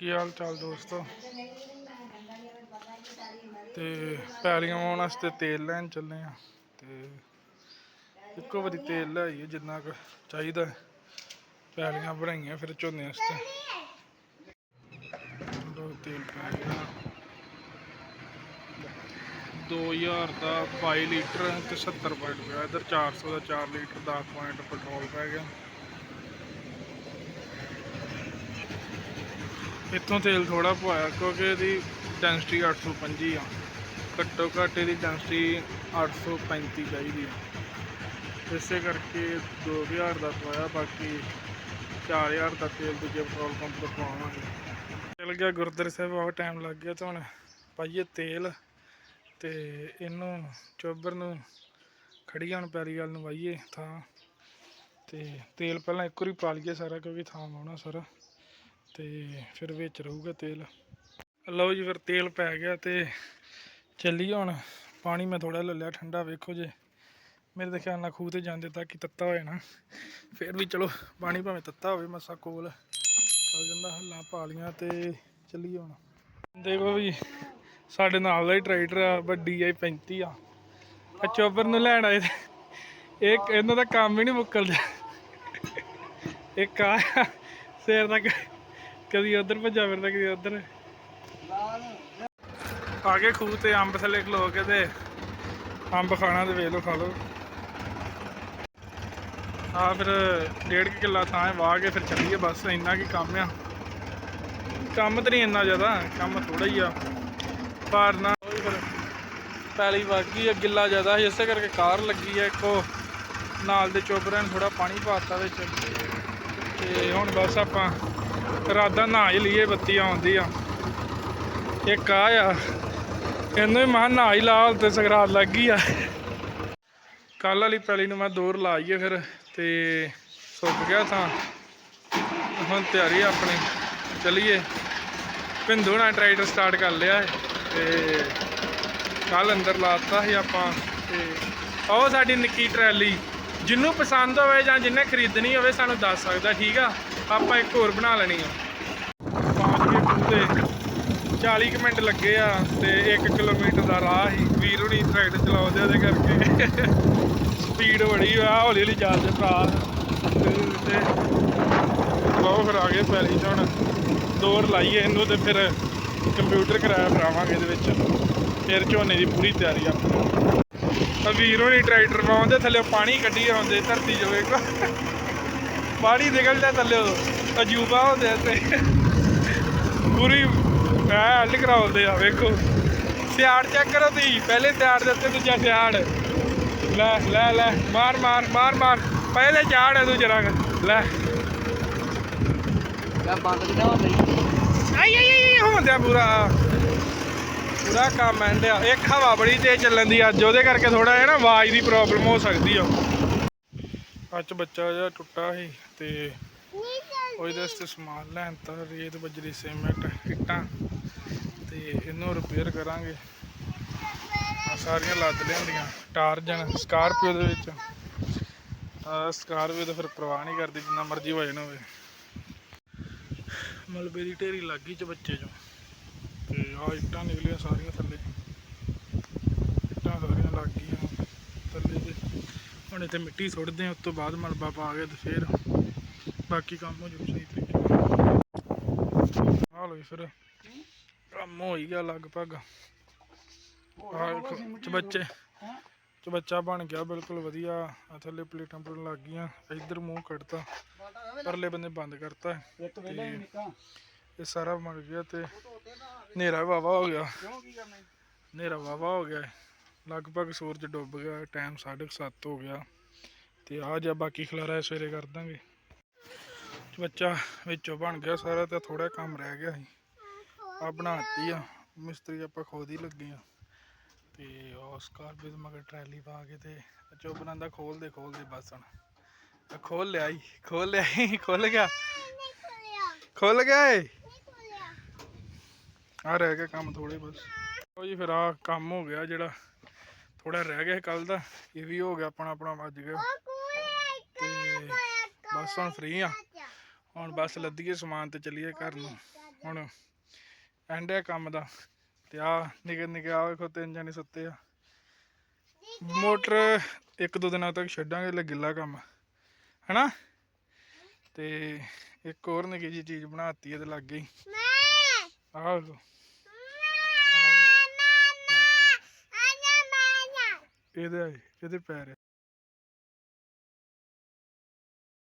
ਕੀ ਹਾਲ ਚਾਲ ਦੋਸਤੋ? ਤੇ ਪੈਲੀਆਂ ਵਾਉਣ ਵਾਸਤੇ ਤੇਲ ਲੈਣ ਚੱਲੇ ਆ। ਤੇ ਇੱਕੋ ਵਾਰੀ ਤੇਲ ਲਿਆਈਏ ਜਿੰਨਾ ਕੁ ਚਾਹੀਦਾ ਪੈਲੀਆਂ ਬਣਾਈਆਂ ਫਿਰ ਝੋਨੇ ਵਾਸਤੇ। ਲੋ ਤੇਲ ਪੈ ਗਿਆ। 2000 ਦਾ 22 ਲੀਟਰ ਤੇ 70 ਪੁਆਇੰਟ ਪਿਆ। ਇਧਰ 400 ਦਾ 4 ਲੀਟਰ 10 ਪੁਆਇੰਟ ਪੈਟਰੋਲ ਪੈ ਗਿਆ। ਇੱਥੋਂ ਤੇਲ ਥੋੜਾ ਪਵਾਇਆ ਕਿਉਂਕਿ ਇਹਦੀ ਡੈਂਸਿਟੀ 825 ਆ। ਘੱਟੋ ਘੱਟ ਇਹਦੀ ਡੈਂਸਿਟੀ 835 ਚਾਹੀਦੀ ਆ। ਇਸੇ ਕਰਕੇ 2000 ਦਾ ਪਵਾਇਆ, ਬਾਕੀ 4000 ਦਾ ਤੇਲ ਦੂਜੇ ਪੈਟਰੋਲ ਪੰਪ ਤੋਂ ਪਵਾਵਾਂਗੇ। ਚਲ ਗਿਆ ਗੁਰਦੁਆਰੇ ਸਾਹਿਬ ਬਹੁਤ ਟਾਈਮ ਲੱਗ ਗਿਆ ਤਾਂ ਹੁਣ ਪਾਈਏ ਤੇਲ ਤੇ ਇਹਨੂੰ ਚੋਬਰ ਨੂੰ ਖੜੀ ਹੁਣ ਪੈਰੀ ਵੱਲ ਨੂੰ ਵਾਈਏ ਥਾਂ ਤੇ ਤੇਲ ਪਹਿਲਾਂ ਇੱਕ ਵਾਰੀ ਪਾ ਲਈਏ ਸਾਰਾ ਕਿਉਂਕਿ ਥਾਂ ਆਉਣਾ ਸਾਰਾ। ਤੇ ਫਿਰ ਵਿੱਚ ਰਹੂਗਾ ਤੇਲ। ਲਓ ਜੀ, ਫਿਰ ਤੇਲ ਪੈ ਗਿਆ ਤੇ ਚੱਲੀ ਹੁਣ। ਪਾਣੀ ਮੈਂ ਥੋੜਾ ਲੈ ਲਿਆ, ਠੰਡਾ ਵੇਖੋ ਜੇ। ਮੇਰੇ ਦੇ ਖਿਆਲ ਨਾਲ ਖੂਹ ਤੇ ਜਾਂਦੇ ਤਾਂ ਕਿ ਤੱਤਾ ਹੋਏ ਨਾ। ਫਿਰ ਵੀ ਚਲੋ, ਪਾਣੀ ਭਾਵੇਂ ਤੱਤਾ ਹੋਵੇ, ਮਸਾ ਕੋਲ ਚੱਲ ਜਾਂਦਾ, ਹੱਲਾਂ ਪਾ ਲੀਆਂ ਤੇ ਚੱਲੀ ਹੁਣ। ਦੇਖੋ ਵੀ, ਸਾਡੇ ਨਾਲ ਦਾ ਹੀ ਟਰੈਕਟਰ ਆ, ਵੱਡੀ ਆ 35 ਆ। ਚੋਬਰ ਨੂੰ ਲੈਣ ਆਏ ਤੇ ਇਹ ਇਹਨਾਂ ਦਾ ਕੰਮ ਹੀ ਨਹੀਂ ਮੁੱਕਲਦਾ। ਇੱਕ ਆ, ਸਿਰ ਤੱਕ ਕਦੀ ਉਧਰ ਭੱਜਾ ਫਿਰਦਾ, ਕਦੀ ਉਧਰ। ਆ ਕੇ ਖੂਹ ਤੇ, ਅੰਬ ਥੱਲੇ ਖਲੋ ਕੇ ਤੇ ਅੰਬ ਖਾਣਾ ਤੇ ਵੇਖ ਲਓ, ਖਾ ਲਓ। ਆ ਫਿਰ ਡੇਢ ਕੁ ਕਿੱਲਾ ਥਾਂ ਹੈ, ਵਾਹ ਕੇ ਫਿਰ ਚੱਲੀਏ ਬਸ, ਇੰਨਾ ਕੀ ਕੰਮ ਆ। ਕੰਮ ਤੇ ਨਹੀਂ ਇੰਨਾ ਜ਼ਿਆਦਾ, ਕੰਮ ਥੋੜਾ ਹੀ ਆ। ਪਰ ਨਾ ਫਿਰ। ਪੈਲੀ ਵਾਗੀ ਆ, ਗਿੱਲਾ ਜ਼ਿਆਦਾ ਸੀ, ਇਸੇ ਕਰਕੇ ਕਾਰ ਲੱਗੀ ਆ ਇੱਕੋ। ਨਾਲ ਦੇ ਚੋਬਰਾਂ ਨੂੰ ਥੋੜਾ ਪਾਣੀ ਪਾਤਾ ਵਿੱਚ। ਤੇ ਹੁਣ ਬਸ ਆਪਾਂ ਰਾਦਾ ਨਹਾ ਹੀ ਲਈਏ, ਬੱਤੀ ਆਉਂਦੀ ਆ। ਇੱਕ ਆ ਆ, ਇਹਨੂੰ ਵੀ ਮਹਾਂ ਨਹਾ ਹੀ ਲਾ ਤੇ ਸਗਰਾਤ ਲੱਗ ਗਈ ਆ। ਕੱਲ ਵਾਲੀ ਪੈਲੀ ਨੂੰ ਮੈਂ ਦੂਰ ਲਾਈਏ ਫਿਰ, ਤੇ ਸੁੱਕ ਗਿਆ ਥਾਂ। ਹੁਣ ਤਿਆਰੀ ਆਪਣੀ, ਚਲੀਏ। ਭਿੰਦੂ ਨਾਲ ਟਰੈਕਟਰ ਸਟਾਰਟ ਕਰ ਲਿਆ ਹੈ ਤੇ ਕੱਲ ਅੰਦਰ ਲਾਤਾ ਸੀ ਆਪਾਂ, ਤੇ ਉਹ ਸਾਡੀ ਨਿੱਕੀ ਟਰੈਲੀ, ਜਿਹਨੂੰ ਪਸੰਦ ਹੋਵੇ ਜਾਂ ਜਿਹਨੇ ਖਰੀਦਣੀ ਹੋਵੇ, ਸਾਨੂੰ ਦੱਸ ਸਕਦਾ, ਠੀਕ ਆ? ਆਪਾਂ ਇੱਕ ਹੋਰ ਬਣਾ ਲੈਣੀ ਆ। ਪਹੁੰਚ ਗਏ ਪੂਰੇ 40 ਕੁ ਮਿੰਟ ਲੱਗੇ ਆ ਤੇ 1 ਕਿਲੋਮੀਟਰ ਦਾ ਰਾਹ ਹੀ ਵੀਰ ਹੁਣੀ ਟਰੈਕਟਰ ਚਲਾਉਂਦੇ ਉਹਦੇ ਕਰਕੇ ਸਪੀਡ ਬੜੀ ਆ, ਹੌਲੀ ਹੌਲੀ ਚੱਲਦੇ ਭਰਾ। ਤੇ ਬਹੁਤ ਫਿਰ ਆ ਗਏ ਪੈਲੀ ਹੁਣ ਦੌਰ ਲਾਈਏ ਇਹਨੂੰ ਤੇ ਫਿਰ ਕੰਪਿਊਟਰ ਕਰਾਇਆ ਕਰਾਵਾਂਗੇ ਇਹਦੇ ਵਿੱਚ। ਫਿਰ ਝੋਨੇ ਦੀ ਪੂਰੀ ਤਿਆਰੀ ਆ। ਆ ਵੀਰ ਹੋਣੀ ਟਰੈਕਟਰ ਪਾਉਂਦੇ ਥੱਲੇ ਪਾਣੀ ਕੱਢੀ ਆਉਂਦੇ ਧਰਤੀ ਜੋ ਵੇਖੋ ਪਾਣੀ ਨਿਕਲਦਾ ਥੱਲੇ ਅਜੂਬਾ ਹੁੰਦੇ ਤੇ ਪੂਰੀ ਐ ਹੱਲ ਕਰਾਉਂਦੇ ਆ ਵੇਖੋ। ਸਿਆੜ ਚੈੱਕ ਕਰੋ ਤੁਸੀਂ। ਪਹਿਲੇ ਸਿਆੜ ਦੇ ਉੱਤੇ ਦੂਜਾ ਸਿਆੜ। ਲੈ ਲੈ ਲੈ। ਮਾਰ ਮਾਰ ਮਾਰ ਮਾਰ। ਪਹਿਲੇ ਝਾੜ ਹੈ ਦੂਜਾ ਰੰਗ ਲੈ। ਮੈਂ ਬੰਦ ਕਿਦਾਂ ਹੁੰਦਾ ਜੀ ਆਈ ਆਈ ਆਈ ਹੁੰਦਿਆ ਪੂਰਾ। ਪੂਰਾ ਕੰਮ ਐਂਡਿਆ ਇੱਕ ਹਵਾ ਬੜੀ ਤੇਜ਼ ਚੱਲਣ ਦੀ ਅੱਜ ਉਹਦੇ ਕਰਕੇ ਥੋੜਾ ਜਿਹਾ ਨਾ ਆਵਾਜ਼ ਦੀ ਪ੍ਰੋਬਲਮ ਹੋ ਸਕਦੀ ਆ। ਅੱਜ ਬੱਚਾ ਜਿਹਾ ਟੁੱਟਾ ਸੀ ਤੇ ਉਹਦੇ ਵਾਸਤੇ ਸਮਾਨ ਲੈਣ ਤਾਂ ਰੇਤ ਬਜਰੀ ਸੀਮੈਂਟ ਇੱਟਾਂ ਤੇ ਇਹਨੂੰ ਰਿਪੇਅਰ ਕਰਾਂਗੇ। ਸਾਰੀਆਂ ਲੱਦ ਲਿਆਂਦੀਆਂ ਟਾਰਜਨ ਸਕਾਰਪੀਓ ਦੇ ਵਿੱਚ। ਆ ਸਕਾਰਪੀਓ ਤਾਂ ਫਿਰ ਪ੍ਰਵਾਹ ਨਹੀਂ ਕਰਦੀ ਜਿੰਨਾ ਮਰਜ਼ੀ ਵਜਨ ਹੋਵੇ ਮਲਬੇ ਦੀ ਢੇਰੀ ਲੱਗ ਗਈ ਚ ਬੱਚੇ ਚੋਂ। ਤੇ ਆ ਇੱਟਾਂ ਨਿਕਲੀਆਂ ਸਾਰੀਆਂ ਥੱਲੇ। ਇੱਟਾਂ ਸਾਰੀਆਂ ਲੱਗ ਗਈਆਂ ਥੱਲੇ ਤੇ ਹੁਣ ਇੱਥੇ ਮਿੱਟੀ ਸੁੱਟਦੇ ਆ ਉਸ ਤੋਂ ਬਾਅਦ ਮਲਬਾ ਪਾ ਕੇ ਤੇ ਫਿਰ ਬਾਕੀ ਕੰਮ ਹੋ ਜੂ ਸਹੀ ਤਰੀਕੇ ਨਾਲ। ਆ ਲੋ ਫਿਰ ਕੰਮ ਹੋ ਹੀ ਗਿਆ ਲਗਭਗ। ਚਬੱਚੇ। ਚਬੱਚਾ ਬਣ ਗਿਆ ਬਿਲਕੁਲ ਵਧੀਆ। ਆ ਥੱਲੇ ਪਲੇਟਾਂ ਪਲੇਟਾਂ ਲੱਗ ਗਈਆਂ। ਇੱਧਰ ਮੂੰਹ ਕੱਢਤਾ ਪਰਲੇ ਬੰਨੇ ਬੰਦ ਕਰਤਾ। ਇਹ ਸਾਰਾ ਬਣ ਗਿਆ ਤੇ ਹਨੇਰਾ ਵਾਵਾ ਹੋ ਗਿਆ। ਹਨੇਰਾ ਵਾਵਾ ਹੋ ਗਿਆ। ਲਗਭਗ ਸੂਰਜ ਡੁੱਬ ਗਿਆ ਟਾਈਮ 7:30 ਹੋ ਗਿਆ ਤੇ ਆ ਜਾ ਬਾਕੀ ਖਲਾਰਾ ਸਵੇਰੇ ਕਰ ਦਾਂਗੇ। ਬੱਚਾ ਵਿੱਚੋਂ ਬਣ ਗਿਆ ਸਾਰਾ ਤੇ ਥੋੜਾ ਕੰਮ ਰਹਿ ਗਿਆ ਸੀ। ਆ ਬਣਾਤੀ ਆ, ਮਿਸਤਰੀ ਆਪਾਂ ਖੁਦ ਹੀ ਲੱਗੇ ਆ। ਤੇ ਉਹ ਸਕਾਰਪੀਓ ਦੇ ਮਗਰ ਟਰੈਲੀ ਪਾ ਕੇ ਤੇ ਚੋ ਬਣਾਉਂਦਾ ਖੋਲਦੇ ਖੋਲਦੇ ਬਸ ਹੁਣ। ਖੋਲ ਲਿਆ ਈ ਖੋਲ ਲਿਆ ਈ ਖੁੱਲ ਗਿਆ। ਖੁੱਲ ਗਿਆ ਏ? ਆ ਰਹਿ ਗਿਆ ਕੰਮ ਥੋੜੇ ਬਸ। ਉਹ ਜੀ ਫਿਰ ਆ ਕੰਮ ਹੋ ਗਿਆ ਜਿਹੜਾ ਥੋੜਾ ਰਹਿ ਗਿਆ ਕੱਲ ਦਾ ਇਹ ਵੀ ਹੋ ਗਿਆ ਆਪਣਾ ਆਪਣਾ ਵੱਜ ਗਿਆ। ਤੇ ਬਸ ਹੁਣ ਫ੍ਰੀ ਆ। ਹੁਣ ਬਸ ਲੱਦੀਏ ਸਮਾਨ ਤੇ ਚੱਲੀਏ ਘਰ ਨੂੰ। ਹੁਣ ਐਂਡ ਹੈ ਕੰਮ ਦਾ। ਤੇ ਆ ਨਿੱਕੇ ਨਿੱਕੇ ਆ ਵੇਖੋ ਤਿੰਨ ਜਣੇ ਸੁੱਤੇ ਆ। ਮੋਟਰ ਇੱਕ ਦੋ ਦਿਨਾਂ ਤੱਕ ਛੱਡਾਂਗੇ ਲੈ ਗਿੱਲਾ ਕੰਮ। ਹਨਾ? ਤੇ ਇੱਕ ਹੋਰ ਨਿੱਕੀ ਜੀ ਚੀਜ਼ ਬਣਾਤੀ ਇਹਦੇ ਲੱਗ ਗਈ। ਆਹ ਵੇਖੋ ਇਹਦੇ ਇਹਦੇ ਪੈਰ ਆ